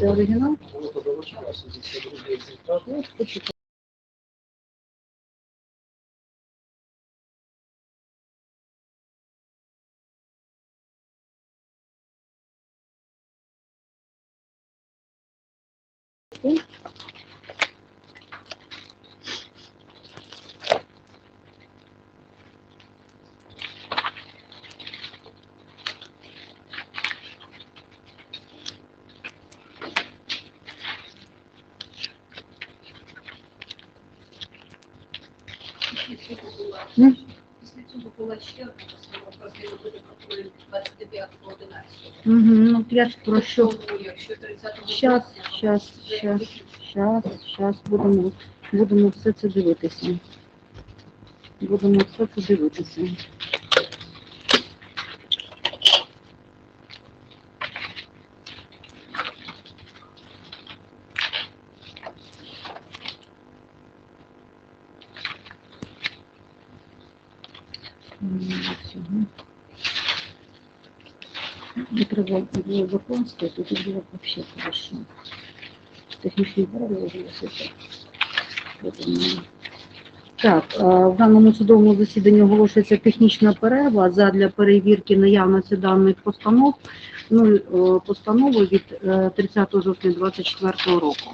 Це оригінал? Було подавачка, це другий результат. Ну, почекай. М? Після цього була ще одна постанова про зміну виду прокурорів 29.11. Угу, ну я ж про що? Тому, якщо 30 Щас, щас, щас, щас, щас будемо, будемо все це дивитися. Будемо все це дивитися. М, всього. Не треба було японське, тут було вообще хорошо. Правила оголосити. Подумаю. Так, е, в даному судовому засіданні оголошується технічна перерва задля перевірки наявності даних постанов, ну, е, постанови від е, 30 жовтня 2024 року.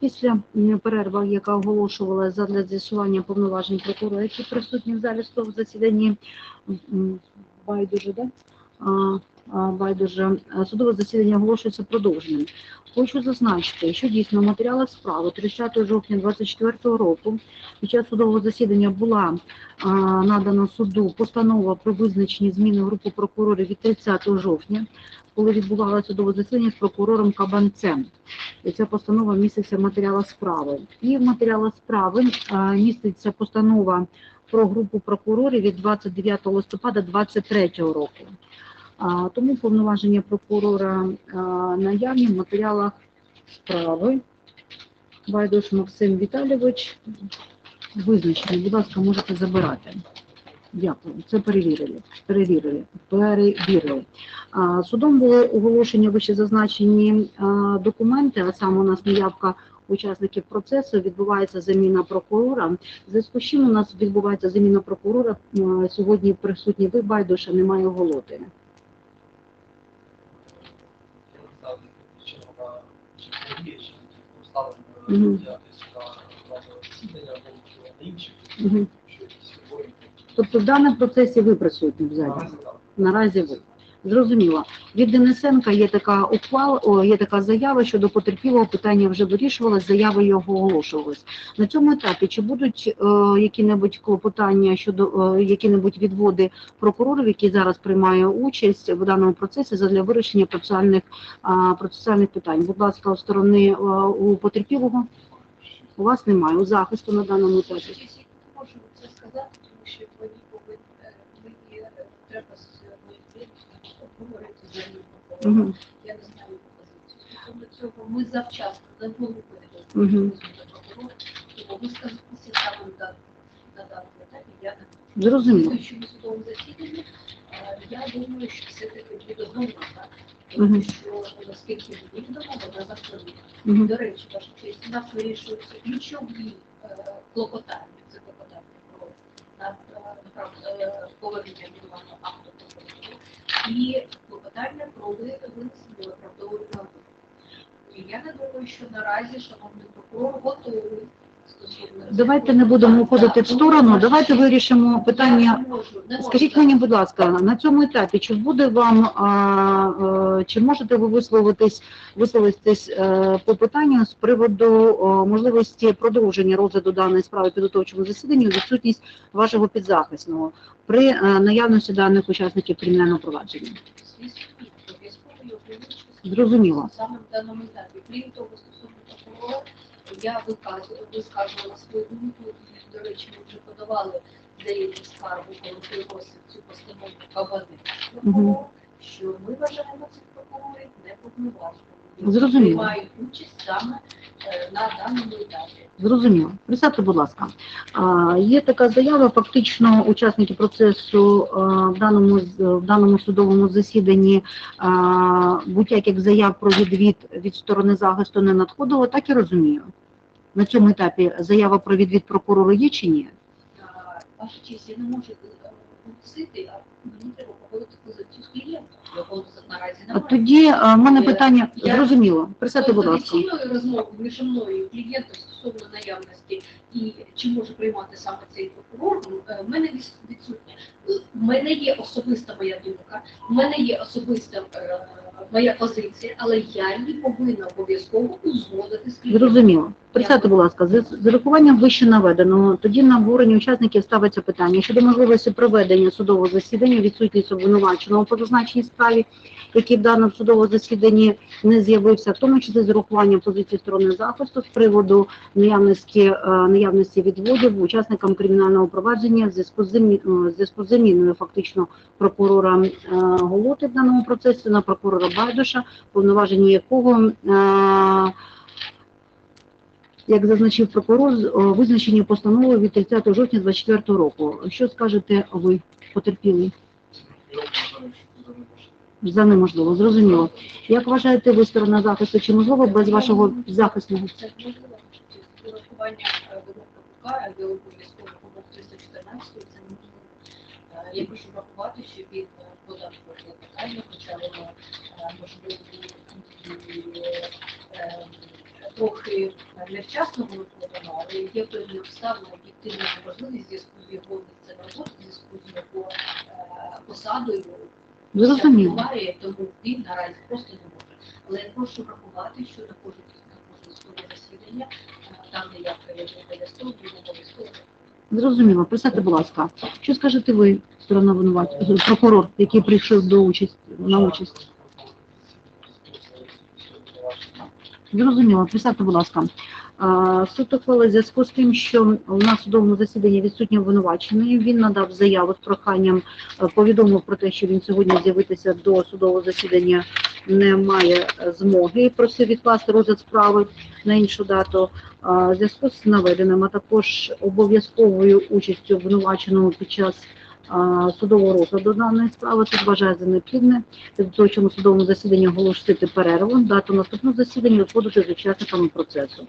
Після перерви, яка оголошувала для з'ясування повноважень прокурора, які присутні в залі судового засіданні, байдуже, да? Байдуже, судове засідання оголошується продовженим. Хочу зазначити, що дійсно в матеріалах справи 30 жовтня 2024 року під час судового засідання була а, надана суду постанова про визначені зміни групи прокурорів від 30 жовтня, коли відбувалося судове засідання з прокурором Кабанцем. І ця постанова міститься в матеріалах справи. І в матеріалах справи а, міститься постанова про групу прокурорів від 29 листопада 2023 року. Тому повноваження прокурора а, наявні в матеріалах справи. Байдуш Максим Віталійович визначений. Будь ласка, можете забирати. Дякую. Це перевірили. Перевірили. Перевірили. Судом були оголошені вище зазначені а, документи, а саме у нас наявка учасників процесу, відбувається заміна прокурора. Зв'язку з чим у нас відбувається заміна прокурора. Сьогодні присутній ви байдуша, немає голоти. Мгм. Тобто в даному процесі ви присутні в залі. Наразі ви. Зрозуміло. Від Денисенка є така ухвала, о, є така заява щодо потерпілого питання вже вирішувалось, заяви його оголошувались. На цьому етапі чи будуть е, які-небудь клопотання щодо е, які-небудь відводи прокурорів, які зараз приймає участь в даному процесі задля вирішення процесуальних а, процесуальних питань? Будь ласка, у сторони е, у потерпілого у вас немає у захисту на даному етапі. Можу це сказати, що мені повинні, е, е, треба з обговорити за. Угу. Я не знаю позицію. Стосовно цього ми завчасно не Мгм. повідомити прокурора, тому висказатися саме на даному етапі я не. Зрозуміло. Судовому засіданні, е, я думаю, що все-таки буде Мгм. тому що, наскільки мені відомо, вона. Угу. До речі, ваша честь, у нас вирішуються ключові клопотання про над, е, направ- е, повернення мінімального акту і клопотання про ви- винесення виправдової нагоди. Я не думаю, що наразі шановний прокурор готовий Давайте не будемо уходити в сторону. Давайте вирішимо питання. Скажіть мені, будь ласка, на цьому етапі чи буде вам а, е, чи можете ви висловитись висловитись е, по питанню з приводу о, можливості продовження розгляду даної справи підготовчому засіданні у відсутність вашого підзахисного при е, наявності даних учасників кримінального провадження? Зрозуміло. Саме в даному етапі. Крім того, стосовно прокурора, я виказувала, висказувала свою думку, до речі, ми вже подавали деякі скаргу, коли приносив цю постанову Кабани що ми вважаємо цих прокурорів неповноважними. Зрозуміло. Участь саме е, на даному етапі. Зрозуміло. Присядьте, будь ласка. А, Є така заява, фактично учасники процесу а, в даному в даному судовому засіданні а, будь-яких заяв про відвід від сторони захисту не надходило, так і розумію. На цьому етапі заява про відвід прокурору є чи ні? Ваша честь, я не можу е, оголосити, а мені треба поговорити з клієнтом, якого наразі А немає. тоді а, в мене Е, питання я- зрозуміло. Присядьте, будь ласка. Офіційної розмови між мною і клієнтом стосовно наявності і чи може приймати саме цей прокурор, е, в мене відс- відсутня. Е, В мене є особиста моя думка, в мене є особиста е, моя позиція, але я її повинна обов'язково узгодити з клієнтом. Зрозуміло. Присядьте, будь ласка, з з урахуванням вище наведеного, тоді на обговоренні учасників ставиться питання щодо можливості проведення судового засідання, відсутність обвинуваченого по зазначеній справі, який в даному судовому засіданні не з'явився, в тому числі з урахуванням позиції сторони захисту з приводу наявності, е, наявності відводів учасникам кримінального провадження в зв'язку з замі- е, заміною фактично прокурора е, Голоти в даному процесі на прокурора Байдуша, повноваження якого як зазначив прокурор, визначені постановою від 30 жовтня 24 року. Що скажете ви, потерпілий? За неможливо, зрозуміло. Як вважаєте ви сторона захисту, чи можливо без вашого захисного? Це можливо, з урахування вимог КПК, де обов'язково вимог 314, це неможливо. Е, Я прошу врахувати, що він е, подав клопотання, хоча воно можливо трохи невчасно було подано, але є певні обставини, об'єктивно неможливі в зв'язку з його місцем роботи, в зв'язку з його е, посадою. Зрозуміло. Немає, тому він наразі просто не може. Але я прошу врахувати, що на кожне засідання, е, там, де я приведу обов'язково, буде обов'язково. Зрозуміло. Присядьте, будь ласка. Що скажете ви, сторона винуватця, прокурор, який прийшов до участь на участь? Зрозуміло, присядьте, будь ласка. Суд ухвалив зв'язку з тим, що у нас в судовому засіданні відсутній обвинувачений. Він надав заяву з проханням, е, повідомив про те, що він сьогодні з'явитися до судового засідання не має е, змоги. Просив відкласти розгляд справи на іншу дату. Зв'язку з наведеним, а також обов'язковою участю обвинуваченого під час судового розгляду даної справи, тут вважає за необхідне в цьому судовому засіданні оголосити перерву, дату наступного засідання виходити з учасниками процесу.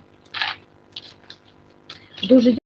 Дуже